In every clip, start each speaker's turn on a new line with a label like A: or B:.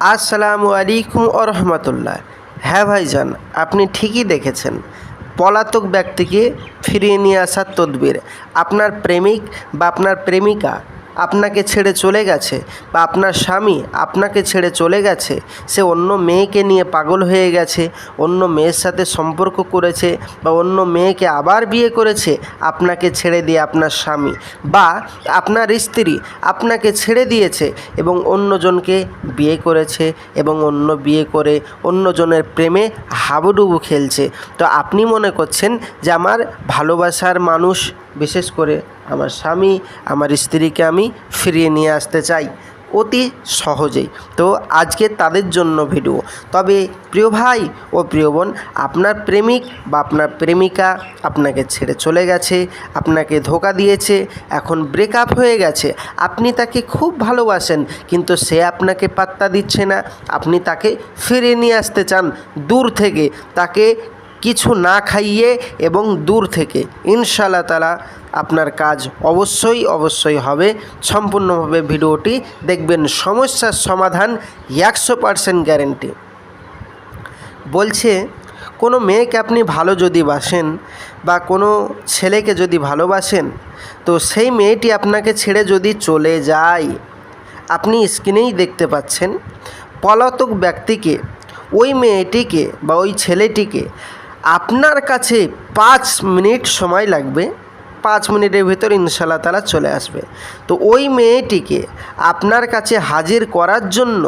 A: আসসালামু আলাইকুম রহমতুল্লাহ। হ্যাঁ ভাইজান, আপনি ঠিকই দেখেছেন। পলাতক ব্যক্তিকে ফিরিয়ে নিয়ে আসার তদবির। আপনার প্রেমিক বা আপনার প্রেমিকা আপনাকে ছেড়ে চলে গেছে বা আপনার স্বামী আপনাকে ছেড়ে চলে গেছে, সে অন্য মেয়েকে নিয়ে পাগল হয়ে গেছে, অন্য মেয়ের সাথে সম্পর্ক করেছে বা অন্য মেয়েকে আবার বিয়ে করেছে, আপনাকে ছেড়ে দিয়ে আপনার স্বামী বা আপনার স্ত্রী আপনাকে ছেড়ে দিয়েছে এবং অন্যজনকে বিয়ে করেছে এবং অন্য বিয়ে করে অন্যজনের প্রেমে হাবুডুবু খেলছে। তো আপনি মনে করছেন যে আমার ভালোবাসার মানুষ, বিশেষ করে আমার স্বামী, আমার স্ত্রীকে আমি ফিরিয়ে নিয়ে আসতে চাই অতি সহজেই। তো আজকে তাদের জন্য ভিডিও। তবে প্রিয় ভাই ও প্রিয় বোন, আপনার প্রেমিক বা আপনার প্রেমিকা আপনাকে ছেড়ে চলে গেছে, আপনাকে ধোকা দিয়েছে, এখন ব্রেকআপ হয়ে গেছে, আপনি তাকে খুব ভালোবাসেন, কিন্তু সে আপনাকে পাত্তা দিচ্ছে না, আপনি তাকে ফিরিয়ে নিয়ে আসতে চান দূর থেকে, তাকে কিছু না খাইয়ে এবং দূর থেকে। ইনশাল্লাহ তালা আপনার কাজ অবশ্যই অবশ্যই হবে। সম্পূর্ণভাবে ভিডিওটি দেখবেন, সমস্যার সমাধান একশো পারসেন্ট গ্যারেন্টি বলছে, কোনো মেয়েকে আপনি ভালো যদি বাসেন বা কোনো ছেলেকে যদি ভালোবাসেন, তো সেই মেয়েটি আপনাকে ছেড়ে যদি চলে যায়, আপনি স্ক্রিনেই দেখতে পাচ্ছেন, পলাতক ব্যক্তিকে, ওই মেয়েটিকে বা ওই ছেলেটিকে আপনার কাছে পাঁচ মিনিট সময় লাগবে, পাঁচ মিনিটের ভিতর ইনশাল্লাহ তালা চলে আসবে। তো ওই মেয়েটিকে আপনার কাছে হাজির করার জন্য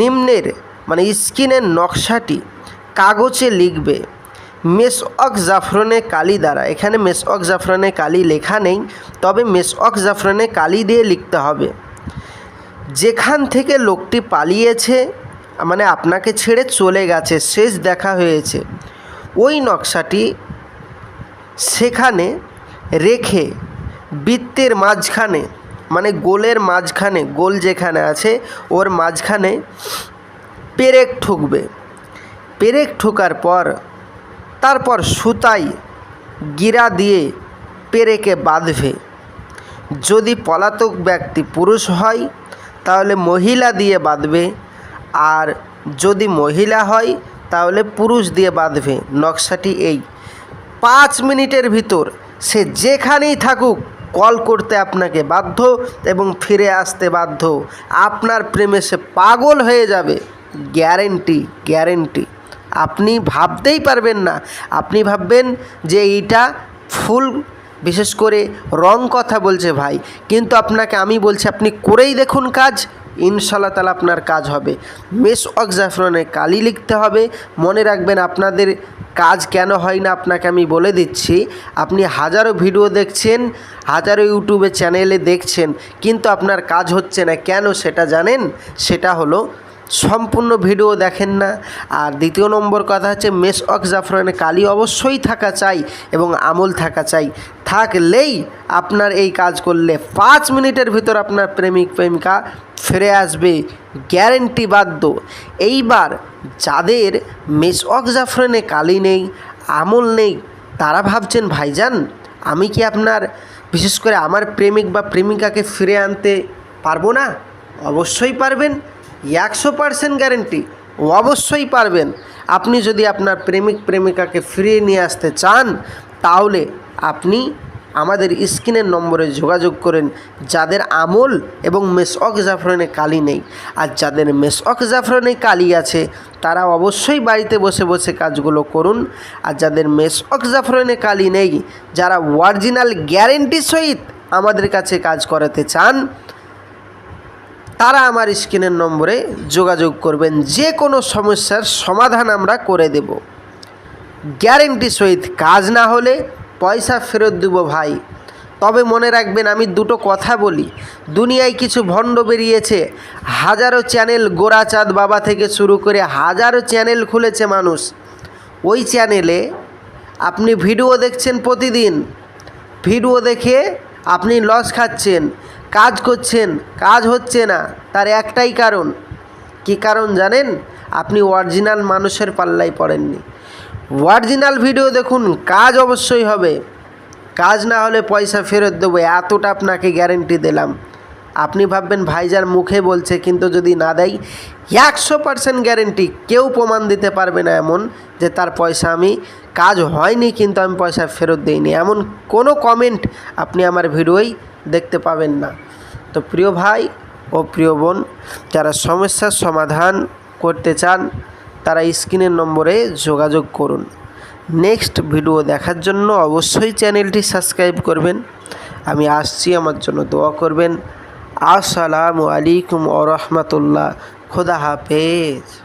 A: নিম্নের মানে স্কিনের নকশাটি কাগজে লিখবে, মেস অক জাফরনে কালি দ্বারা। এখানে মেস অক জাফরনে কালি লেখা নেই, তবে মেস অক জাফরনে কালি দিয়ে লিখতে হবে। যেখান থেকে লোকটি পালিয়েছে মানে আপনাকে ছেড়ে চলে গেছে, শেষ দেখা হয়েছে ওই নকশাটি সেখানে রেখে বৃত্তের মাঝখানে মানে গোলের মাঝখানে, গোল যেখানে আছে ওর মাঝখানে পেরেক ঠুকবে। পেরেক ঠুকার পর, তারপর সুতাই গিরা দিয়ে পেরেকে বাঁধবে। যদি পলাতক ব্যক্তি পুরুষ হয়, তাহলে মহিলা দিয়ে বাঁধবে, আর যদি মহিলা হয় তাহলে পুরুষ দিয়ে বাঁধবে নকশাটি এই। পাঁচ মিনিটের ভিতর সে যেখানেই থাকুক কল করতে আপনাকে বাধ্য এবং ফিরে আসতে বাধ্য। আপনার প্রেমে সে পাগল হয়ে যাবে। Guarantee guarantee. আপনি ভাবতেই পারবেন না। আপনি ভাববেন যে এইটা ফুল, বিশেষ করে রং কথা বলছে ভাই। কিন্তু আপনাকে আমি বলছি, আপনি করেই দেখুন কাজ। ইনশাল্লাহ তালা আপনার কাজ হবে। মেস অক জাফরনে কালি লিখতে হবে। মনে রাখবেন আপনাদের কাজ কেন হয় না আপনাকে আমি বলে দিচ্ছি। আপনি হাজারো ভিডিও দেখছেন, হাজারো ইউটিউবে চ্যানেলে দেখছেন, কিন্তু আপনার কাজ হচ্ছে না। কেন সেটা জানেন? সেটা হলো সম্পূর্ণ ভিডিও দেখেন না। আর দ্বিতীয় নম্বর কথা হচ্ছে, মেস অক জাফরানে কালি অবশ্যই থাকা চাই এবং আমল থাকা চাই। থাকলেই আপনার এই কাজ করলে পাঁচ মিনিটের ভিতর আপনার প্রেমিক প্রেমিকা ফিরে আসবে, গ্যারেন্টি বাধ্য। এইবার যাদের মেস অক জাফরানে কালি নেই, আমল নেই, তারা ভাবছেন, ভাইজান, আমি কি আপনার, বিশেষ করে আমার প্রেমিক বা প্রেমিকাকে ফিরে আনতে পারব না? অবশ্যই পারবেন, একশো পারসেন্ট গ্যারেন্টি, অবশ্যই পারবেন। আপনি যদি আপনার প্রেমিক প্রেমিকাকে ফিরিয়ে নিয়ে আসতে চান তাহলে আপনি আমাদের স্ক্রিনের নম্বরে যোগাযোগ করেন। যাদের আমল এবং মেসঅক জাফরানে কালি নেই। আর যাদের মেসঅক জাফরানে কালি আছে, তারা অবশ্যই বাড়িতে বসে বসে কাজগুলো করুন। আর যাদের মেসঅক জাফরানে কালি নেই, যারা অরিজিনাল গ্যারেন্টি সহিত আমাদের কাছে কাজ করাতে চান, তারা আমার স্ক্রিনের নম্বরে যোগাযোগ করবেন। যে কোনো সমস্যার সমাধান আমরা করে দেব। গ্যারেন্টি সহিত কাজ না হলে পয়সা ফেরত দেবো ভাই। তবে মনে রাখবেন, আমি দুটো কথা বলি। দুনিয়ায় কিছু ভণ্ড বেরিয়েছে। হাজারো চ্যানেল গোরাচাঁদ বাবা থেকে শুরু করে হাজারো চ্যানেল খুলেছে মানুষ। ওই চ্যানেলে আপনি ভিডিও দেখছেন প্রতিদিন। ভিডিও দেখে আপনি লস খাচ্ছেন, কাজ করছেন, কাজ হচ্ছে না, তার একটাই কারণ। কি কারণ জানেন? আপনি অরিজিনাল মানুষের পাল্লায় পড়েননি। অরিজিনাল ভিডিও দেখুন, কাজ অবশ্যই হবে। কাজ না হলে পয়সা ফেরত দেবো, এতটা আপনাকে গ্যারেন্টি দিলাম। আপনি ভাববেন, ভাইজান মুখে বলছে, কিন্তু যদি না দেয়, একশো পার্সেন্ট গ্যারেন্টি কেউ প্রমাণ দিতে পারবে না এমন যে তার পয়সা আমি, কাজ হয়নি কিন্তু আমি পয়সা ফেরত দিইনি। এমন কোনো কমেন্ট আপনি আমার ভিডিওই দেখতে পাবেন না। তো প্রিয় ভাই ও প্রিয় বোন, যারা সমস্যার সমাধান করতে চান তারা স্ক্রিনের নম্বরে যোগাযোগ করুন। নেক্সট ভিডিও দেখার জন্য অবশ্যই চ্যানেলটি সাবস্ক্রাইব করবেন। আমি আসছি, আমার জন্য দোয়া করবেন। আসসালামু আলাইকুম ওরহমতুল্লাহ রহমতুল্লাহ। খোদা হাফেজ।